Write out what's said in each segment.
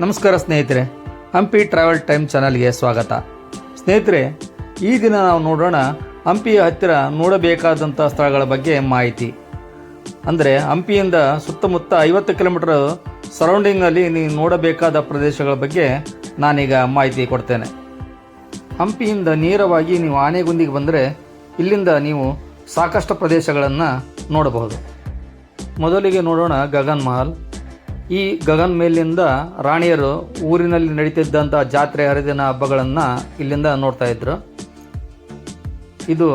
ನಮಸ್ಕಾರ ಸ್ನೇಹಿತರೆ, Hampi travel time ಚಾನಲ್ಗೆ ಸ್ವಾಗತ. ಸ್ನೇಹಿತರೆ, ಈ ದಿನ ನಾವು ನೋಡೋಣ ಹಂಪಿಯ ಹತ್ತಿರ ನೋಡಬೇಕಾದಂಥ ಸ್ಥಳಗಳ ಬಗ್ಗೆ ಮಾಹಿತಿ. ಅಂದರೆ, ಹಂಪಿಯಿಂದ ಸುತ್ತಮುತ್ತ ಐವತ್ತು ಕಿಲೋಮೀಟರ್ ಸರೌಂಡಿಂಗಲ್ಲಿ ನೀವು ನೋಡಬೇಕಾದ ಪ್ರದೇಶಗಳ ಬಗ್ಗೆ ನಾನೀಗ ಮಾಹಿತಿ ಕೊಡ್ತೇನೆ. ಹಂಪಿಯಿಂದ ನೇರವಾಗಿ ನೀವು ಆನೆಗುಂದಿಗೆ ಬಂದರೆ ಇಲ್ಲಿಂದ ನೀವು ಸಾಕಷ್ಟು ಪ್ರದೇಶಗಳನ್ನು ನೋಡಬಹುದು. ಮೊದಲಿಗೆ ನೋಡೋಣ ಗಗನ್ ಮಹಲ್. ಈ ಗಗನ್ ಮೇಲಿಂದ ರಾಣಿಯರು ಊರಿನಲ್ಲಿ ನಡೀತಿದ್ದಂಥ ಜಾತ್ರೆ ಹರಿದಿನ ಹಬ್ಬಗಳನ್ನು ಇಲ್ಲಿಂದ ನೋಡ್ತಾ ಇದ್ರು. ಇದು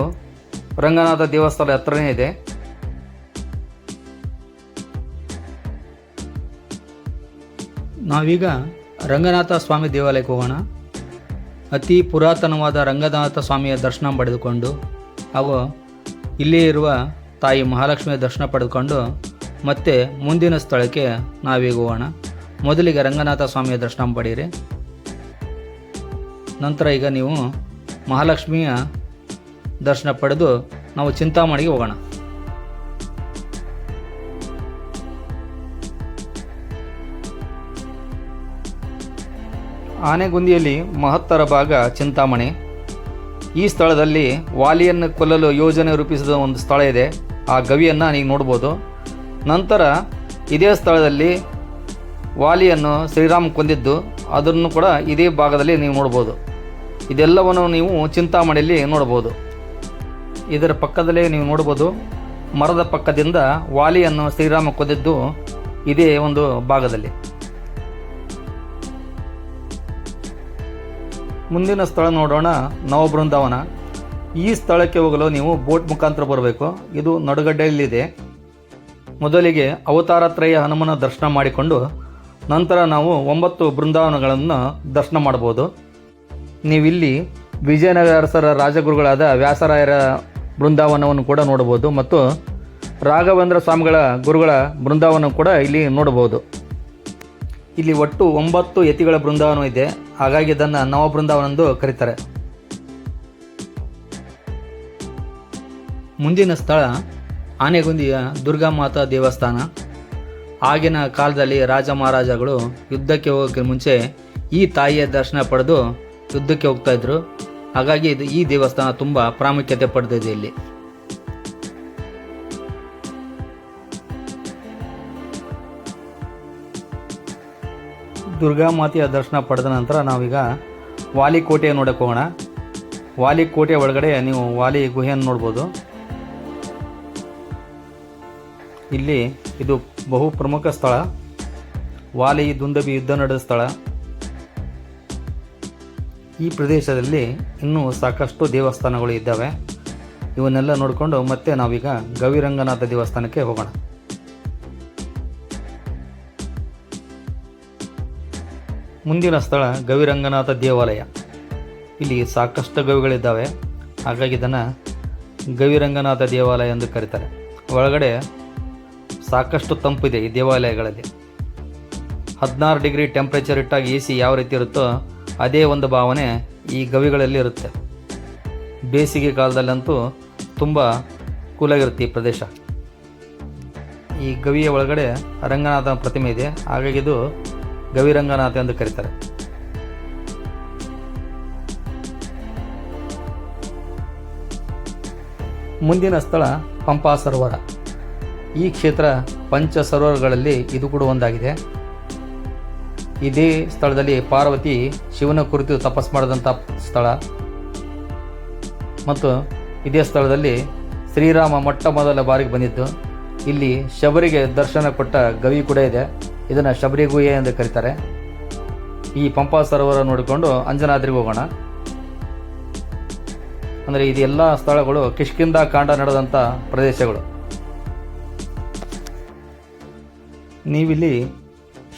ರಂಗನಾಥ ದೇವಸ್ಥಾನ ಹತ್ರನೇ ಇದೆ. ನಾವೀಗ ರಂಗನಾಥ ಸ್ವಾಮಿ ದೇವಾಲಯಕ್ಕೆ ಹೋಗೋಣ. ಅತಿ ಪುರಾತನವಾದ ರಂಗನಾಥ ಸ್ವಾಮಿಯ ದರ್ಶನ ಪಡೆದುಕೊಂಡು ಹಾಗೂ ಇಲ್ಲಿಯೇ ಇರುವ ತಾಯಿ ಮಹಾಲಕ್ಷ್ಮಿಯ ದರ್ಶನ ಪಡೆದುಕೊಂಡು ಮತ್ತೆ ಮುಂದಿನ ಸ್ಥಳಕ್ಕೆ ನಾವೀಗ ಹೋಗೋಣ. ಮೊದಲಿಗೆ ರಂಗನಾಥ ಸ್ವಾಮಿಯ ದರ್ಶನ ಪಡೀರಿ ನಂತರ ಈಗ ನೀವು ಮಹಾಲಕ್ಷ್ಮಿಯ ದರ್ಶನ ಪಡೆದು ನಾವು ಚಿಂತಾಮಣಿಗೆ ಹೋಗೋಣ. ಆನೆಗುಂದಿಯಲ್ಲಿ ಮಹತ್ತರ ಭಾಗ ಚಿಂತಾಮಣಿ. ಈ ಸ್ಥಳದಲ್ಲಿ ವಾಲಿಯನ್ನು ಕೊಲ್ಲಲು ಯೋಜನೆ ರೂಪಿಸಿದ ಒಂದು ಸ್ಥಳ ಇದೆ. ಆ ಗವಿಯನ್ನು ನೀವು ನೋಡ್ಬೋದು. ನಂತರ ಇದೇ ಸ್ಥಳದಲ್ಲಿ ವಾಲಿಯನ್ನು ಶ್ರೀರಾಮ್ ಕೊಂದಿದ್ದು, ಅದನ್ನು ಕೂಡ ಇದೇ ಭಾಗದಲ್ಲಿ ನೀವು ನೋಡ್ಬೋದು. ಇದೆಲ್ಲವನ್ನು ನೀವು ಚಿಂತಾಮಣಿಯಲ್ಲಿ ನೋಡ್ಬೋದು. ಇದರ ಪಕ್ಕದಲ್ಲೇ ನೀವು ನೋಡ್ಬೋದು, ಮರದ ಪಕ್ಕದಿಂದ ವಾಲಿಯನ್ನು ಶ್ರೀರಾಮ ಕೊಂದಿದ್ದು ಇದೇ ಒಂದು ಭಾಗದಲ್ಲಿ. ಮುಂದಿನ ಸ್ಥಳ ನೋಡೋಣ, ನವಬೃಂದಾವನ. ಈ ಸ್ಥಳಕ್ಕೆ ಹೋಗಲು ನೀವು ಬೋಟ್ ಮುಖಾಂತರ ಬರಬೇಕು. ಇದು ನಡುಗಡ್ಡೆಯಲ್ಲಿದೆ ಮೊದಲಿಗೆ ಅವತಾರತ್ರಯ ಹನುಮನ ದರ್ಶನ ಮಾಡಿಕೊಂಡು ನಂತರ ನಾವು ಒಂಬತ್ತು ಬೃಂದಾವನಗಳನ್ನು ದರ್ಶನ ಮಾಡ್ಬೋದು ನೀವಿಲ್ಲಿ ವಿಜಯನಗರ ಅರಸರ ರಾಜಗುರುಗಳಾದ ವ್ಯಾಸರಾಯರ ಬೃಂದಾವನವನ್ನು ಕೂಡ ನೋಡ್ಬೋದು ಮತ್ತು ರಾಘವೇಂದ್ರ ಸ್ವಾಮಿಗಳ ಗುರುಗಳ ಬೃಂದಾವನ ಕೂಡ ಇಲ್ಲಿ ನೋಡಬಹುದು. ಇಲ್ಲಿ ಒಟ್ಟು ಒಂಬತ್ತು ಯತಿಗಳ ಬೃಂದಾವನ ಇದೆ. ಹಾಗಾಗಿ ಇದನ್ನು ನವ ಬೃಂದಾವನ ಎಂದು ಕರೀತಾರೆ. ಮುಂದಿನ ಸ್ಥಳ ಆನೆಗುಂದಿಯ ದುರ್ಗಾಮಾತಾ ದೇವಸ್ಥಾನ. ಆಗಿನ ಕಾಲದಲ್ಲಿ ರಾಜ ಮಹಾರಾಜಗಳು ಯುದ್ಧಕ್ಕೆ ಹೋಗೋಕ್ಕೆ ಮುಂಚೆ ಈ ತಾಯಿಯ ದರ್ಶನ ಪಡೆದು ಯುದ್ಧಕ್ಕೆ ಹೋಗ್ತಾ ಇದ್ರು. ಹಾಗಾಗಿ ಇದು ಈ ದೇವಸ್ಥಾನ ತುಂಬ ಪ್ರಾಮುಖ್ಯತೆ ಪಡೆದಿದೆ ಇಲ್ಲಿ. ದುರ್ಗಾಮಾತೆಯ ದರ್ಶನ ಪಡೆದ ನಂತರ ನಾವೀಗ ವಾಲಿ ಕೋಟೆ ನೋಡಕ್ಕೆ ಹೋಗೋಣ. ವಾಲಿ ಕೋಟೆ ಒಳಗಡೆ ನೀವು ವಾಲಿ ಗುಹೆಯನ್ನು ನೋಡ್ಬೋದು. ಇಲ್ಲಿ ಇದು ಬಹು ಪ್ರಮುಖ ಸ್ಥಳ. ವಾಲಿ ದುಂದಬಿ ಯುದ್ಧ ನಡೆದ ಸ್ಥಳ. ಈ ಪ್ರದೇಶದಲ್ಲಿ ಇನ್ನೂ ಸಾಕಷ್ಟು ದೇವಸ್ಥಾನಗಳು ಇದ್ದಾವೆ. ಇವನ್ನೆಲ್ಲ ನೋಡಿಕೊಂಡು ಮತ್ತೆ ನಾವೀಗ ಗವಿರಂಗನಾಥ ದೇವಸ್ಥಾನಕ್ಕೆ ಹೋಗೋಣ. ಮುಂದಿನ ಸ್ಥಳ ಗವಿರಂಗನಾಥ ದೇವಾಲಯ. ಇಲ್ಲಿ ಸಾಕಷ್ಟು ಗವಿಗಳಿದ್ದಾವೆ. ಹಾಗಾಗಿ ಇದನ್ನು ಗವಿರಂಗನಾಥ ದೇವಾಲಯ ಎಂದು ಕರೀತಾರೆ. ಒಳಗಡೆ ಸಾಕಷ್ಟು ತಂಪಿದೆ ಈ ದೇವಾಲಯಗಳಲ್ಲಿ. ಹದಿನಾರು ಡಿಗ್ರಿ ಟೆಂಪ್ರೇಚರ್ ಇಟ್ಟಾಗ ಎ ಸಿ ಯಾವ ರೀತಿ ಇರುತ್ತೋ ಅದೇ ಒಂದು ಭಾವನೆ ಈ ಗವಿಗಳಲ್ಲಿ ಇರುತ್ತೆ. ಬೇಸಿಗೆ ಕಾಲದಲ್ಲಂತೂ ತುಂಬ ಕೂಲಾಗಿರುತ್ತೆ ಈ ಪ್ರದೇಶ. ಈ ಗವಿಯ ಒಳಗಡೆ ರಂಗನಾಥನ ಪ್ರತಿಮೆ ಇದೆ. ಹಾಗಾಗಿ ಇದು ಗವಿರಂಗನಾಥ ಎಂದು ಕರೀತಾರೆ. ಮುಂದಿನ ಸ್ಥಳ ಪಂಪಾ ಸರೋವರ ಈ ಕ್ಷೇತ್ರ ಪಂಚ ಸರೋವರಗಳಲ್ಲಿ ಇದು ಕೂಡ ಒಂದಾಗಿದೆ. ಇದೇ ಸ್ಥಳದಲ್ಲಿ ಪಾರ್ವತಿ ಶಿವನ ಕುರಿತು ತಪಸ್ ಮಾಡಿದಂಥ ಸ್ಥಳ. ಮತ್ತು ಇದೇ ಸ್ಥಳದಲ್ಲಿ ಶ್ರೀರಾಮ ಮೊಟ್ಟ ಮೊದಲ ಬಾರಿಗೆ ಬಂದಿದ್ದು. ಇಲ್ಲಿ ಶಬರಿಗೆ ದರ್ಶನ ಕೊಟ್ಟ ಗವಿ ಕೂಡ ಇದೆ. ಇದನ್ನು ಶಬರಿ ಗುಹೆ ಎಂದು ಕರೀತಾರೆ. ಈ ಪಂಪಾ ಸರೋವರ ನೋಡಿಕೊಂಡು ಅಂಜನಾದ್ರಿಗೆ ಹೋಗೋಣ. ಅಂದರೆ ಇದೆಲ್ಲ ಸ್ಥಳಗಳು ಕಿಷ್ಕಿಂದ ಕಾಂಡ ನಡೆದಂಥ ಪ್ರದೇಶಗಳು. ನೀವಿಲ್ಲಿ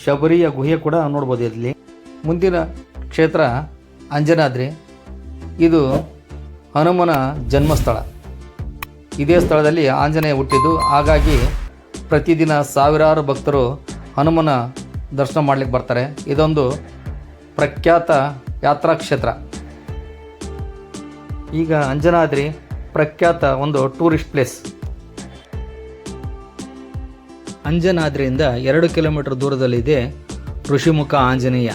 ಶಬರಿಯ ಗುಹೆ ಕೂಡ ನೋಡ್ಬೋದು ಇಲ್ಲಿ. ಮುಂದಿನ ಕ್ಷೇತ್ರ ಅಂಜನಾದ್ರಿ. ಇದು ಹನುಮನ ಜನ್ಮಸ್ಥಳ. ಇದೇ ಸ್ಥಳದಲ್ಲಿ ಆಂಜನೇಯ ಹುಟ್ಟಿದ್ದು. ಹಾಗಾಗಿ ಪ್ರತಿದಿನ ಸಾವಿರಾರು ಭಕ್ತರು ಹನುಮನ ದರ್ಶನ ಮಾಡಲಿಕ್ಕೆ ಬರ್ತಾರೆ. ಇದೊಂದು ಪ್ರಖ್ಯಾತ ಯಾತ್ರಾ ಕ್ಷೇತ್ರ. ಈಗ ಅಂಜನಾದ್ರಿ ಪ್ರಖ್ಯಾತ ಒಂದು ಟೂರಿಸ್ಟ್ ಪ್ಲೇಸ್. ಅಂಜನಾದ್ರಿಯಿಂದ ಎರಡು ಕಿಲೋಮೀಟರ್ ದೂರದಲ್ಲಿದೆ ಋಷಿಮುಖ ಆಂಜನೇಯ.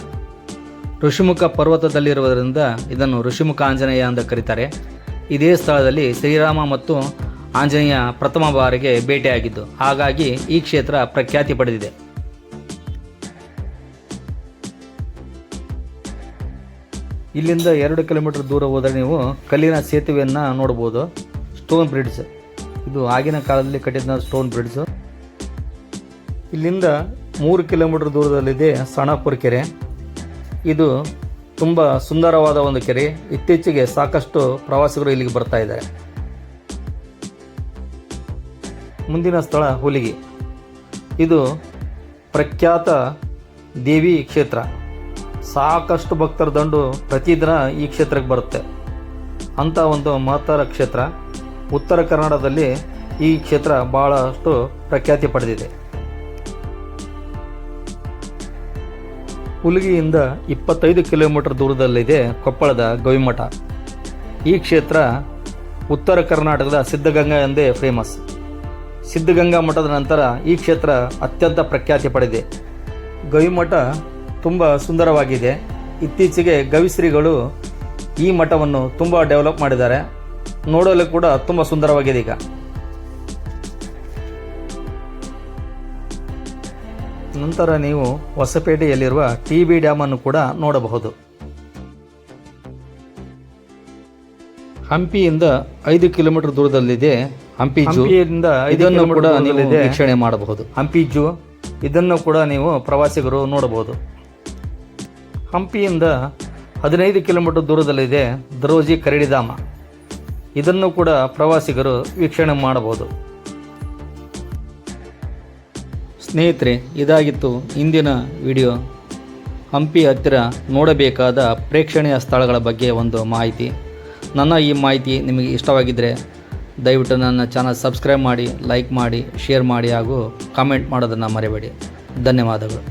ಋಷಿಮುಖ ಪರ್ವತದಲ್ಲಿರುವುದರಿಂದ ಇದನ್ನು ಋಷಿಮುಖ ಆಂಜನೇಯ ಅಂತ ಕರೀತಾರೆ. ಇದೇ ಸ್ಥಳದಲ್ಲಿ ಶ್ರೀರಾಮ ಮತ್ತು ಆಂಜನೇಯ ಪ್ರಥಮ ಬಾರಿಗೆ ಭೇಟಿಯಾಗಿದ್ದು, ಹಾಗಾಗಿ ಈ ಕ್ಷೇತ್ರ ಪ್ರಖ್ಯಾತಿ ಪಡೆದಿದೆ. ಇಲ್ಲಿಂದ ಎರಡು ಕಿಲೋಮೀಟರ್ ದೂರ ಹೋದರೆ ನೀವು ಕಲ್ಲಿನ ಸೇತುವೆಯನ್ನು ನೋಡ್ಬೋದು. Stone bridge. ಇದು ಆಗಿನ ಕಾಲದಲ್ಲಿ ಕಟ್ಟಿದ ಸ್ಟೋನ್ ಬ್ರಿಡ್ಜ್. ಇಲ್ಲಿಂದ ಮೂರು ಕಿಲೋಮೀಟರ್ ದೂರದಲ್ಲಿದೆ ಸಣಾಪುರ ಕೆರೆ. ಇದು ತುಂಬ ಸುಂದರವಾದ ಒಂದು ಕೆರೆ. ಇತ್ತೀಚೆಗೆ ಸಾಕಷ್ಟು ಪ್ರವಾಸಿಗರು ಇಲ್ಲಿಗೆ ಬರ್ತಾ ಇದ್ದಾರೆ. ಮುಂದಿನ ಸ್ಥಳ ಹುಲಿಗಿ. ಇದು ಪ್ರಖ್ಯಾತ ದೇವಿ ಕ್ಷೇತ್ರ. ಸಾಕಷ್ಟು ಭಕ್ತರ ದಂಡು ಪ್ರತಿದಿನ ಈ ಕ್ಷೇತ್ರಕ್ಕೆ ಬರುತ್ತೆ. ಅಂಥ ಒಂದು ಮಹತ್ತರ ಕ್ಷೇತ್ರ. ಉತ್ತರ ಕರ್ನಾಟಕದಲ್ಲಿ ಈ ಕ್ಷೇತ್ರ ಬಹಳಷ್ಟು ಪ್ರಖ್ಯಾತಿ ಪಡೆದಿದೆ. ಹುಲಿಗಿಯಿಂದ ಇಪ್ಪತ್ತೈದು ಕಿಲೋಮೀಟರ್ ದೂರದಲ್ಲಿದೆ ಕೊಪ್ಪಳದ ಗವಿಮಠ. ಈ ಕ್ಷೇತ್ರ ಉತ್ತರ ಕರ್ನಾಟಕದ ಸಿದ್ಧಗಂಗಾ ಎಂದೇ ಫೇಮಸ್ ಸಿದ್ಧಗಂಗಾ ಮಠದ ನಂತರ ಈ ಕ್ಷೇತ್ರ ಅತ್ಯಂತ ಪ್ರಖ್ಯಾತಿ ಪಡೆದಿದೆ. ಗವಿಮಠ ತುಂಬ ಸುಂದರವಾಗಿದೆ. ಇತ್ತೀಚೆಗೆ ಗವಿಶ್ರೀಗಳು ಈ ಮಠವನ್ನು ತುಂಬ ಡೆವಲಪ್ ಮಾಡಿದ್ದಾರೆ. ನೋಡಲು ಕೂಡ ತುಂಬ ಸುಂದರವಾಗಿದೆ ಈಗ. ನಂತರ ನೀವು ಹೊಸಪೇಟೆಯಲ್ಲಿರುವ ಟಿ ಬಿ ಡ್ಯಾಮ್ ಅನ್ನು ಕೂಡ ನೋಡಬಹುದು. ಹಂಪಿಯಿಂದ ಐದು ಕಿಲೋಮೀಟರ್ ದೂರದಲ್ಲಿದೆ ಹಂಪಿ ಜೂ. ಹಂಪಿಯಿಂದ ಇದನ್ನು ಕೂಡ ನೀವು ವೀಕ್ಷಣೆ ಮಾಡಬಹುದು. ಹಂಪಿ ಜೂ. ಇದನ್ನು ಕೂಡ ನೀವು ಪ್ರವಾಸಿಗರು ನೋಡಬಹುದು. ಹಂಪಿಯಿಂದ ಹದಿನೈದು ಕಿಲೋಮೀಟರ್ ದೂರದಲ್ಲಿದೆ ದರೋಜಿ ಕರಡಿಧಾಮ ಇದನ್ನು ಕೂಡ ಪ್ರವಾಸಿಗರು ವೀಕ್ಷಣೆ ಮಾಡಬಹುದು. ಸ್ನೇಹಿತರೆ, ಇದಾಗಿತ್ತು ಇಂದಿನ ವಿಡಿಯೋ. ಹಂಪಿ ಹತ್ತಿರ ನೋಡಬೇಕಾದ ಪ್ರೇಕ್ಷಣೀಯ ಸ್ಥಳಗಳ ಬಗ್ಗೆ ಒಂದು ಮಾಹಿತಿ. ನನ್ನ ಈ ಮಾಹಿತಿ ನಿಮಗೆ ಇಷ್ಟವಾಗಿದ್ದರೆ ದಯವಿಟ್ಟು ನನ್ನ ಚಾನಲ್ ಸಬ್ಸ್ಕ್ರೈಬ್ ಮಾಡಿ, ಲೈಕ್ ಮಾಡಿ, ಶೇರ್ ಮಾಡಿ ಹಾಗೂ ಕಾಮೆಂಟ್ ಮಾಡೋದನ್ನು ಮರಿಬೇಡಿ. ಧನ್ಯವಾದಗಳು.